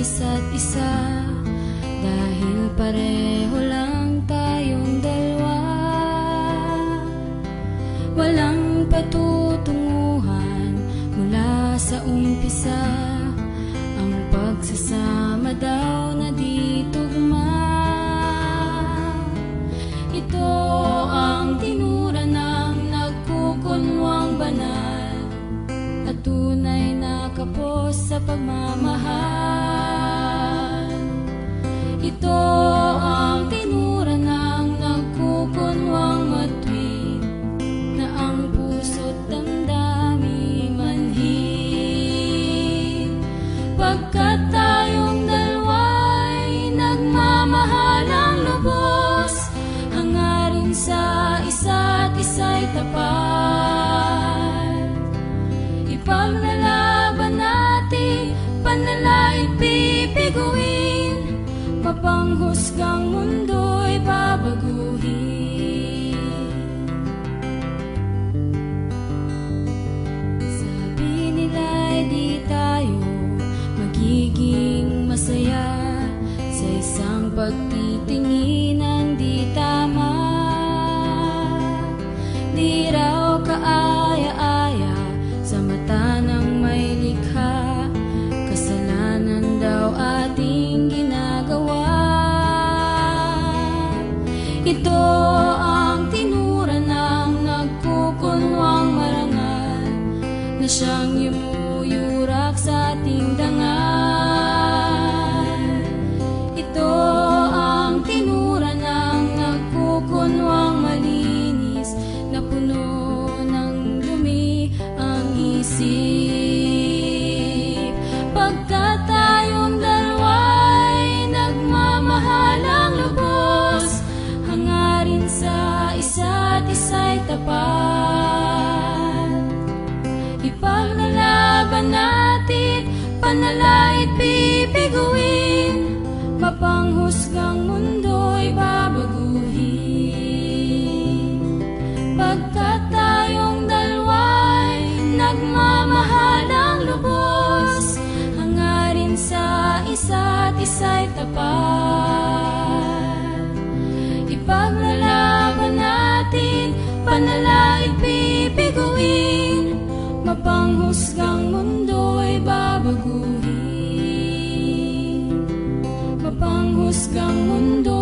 sa isa't isa. Dahil pareho lang tayong dalawa. Walang patutunguhan mula sa umpisa. Ang pagsasama daw na di tugma Ito ang tinura ng nagkukunwang banal. At tunay na kapos sa pagmamahal Ito ang tinura ng nagkukunwang matwid Na ang puso't damdamin manhid. Pagkat tayong lubos Hangarin sa isa't isa'y tapat. Ipaglalaban Mapanghusgang mundo'y babaguhin? Sabi nila'y di tayo magiging masaya. Sa isang pagtitingin ang di tama. Di Ito ang tinura ng nagkukunwang marangal Na siyang yumuyurak sa ating dangal panalait pipiguin Mapanghusgang mundo'y babaguhin. Pagkat tayong dalawa'y nagmamahalang lubos Hangarin sa isa't isa'y tapat. Ipaglalaban natin, panalait Mapanghusgang mundo'y babaguhin. Mapanghusgang mundo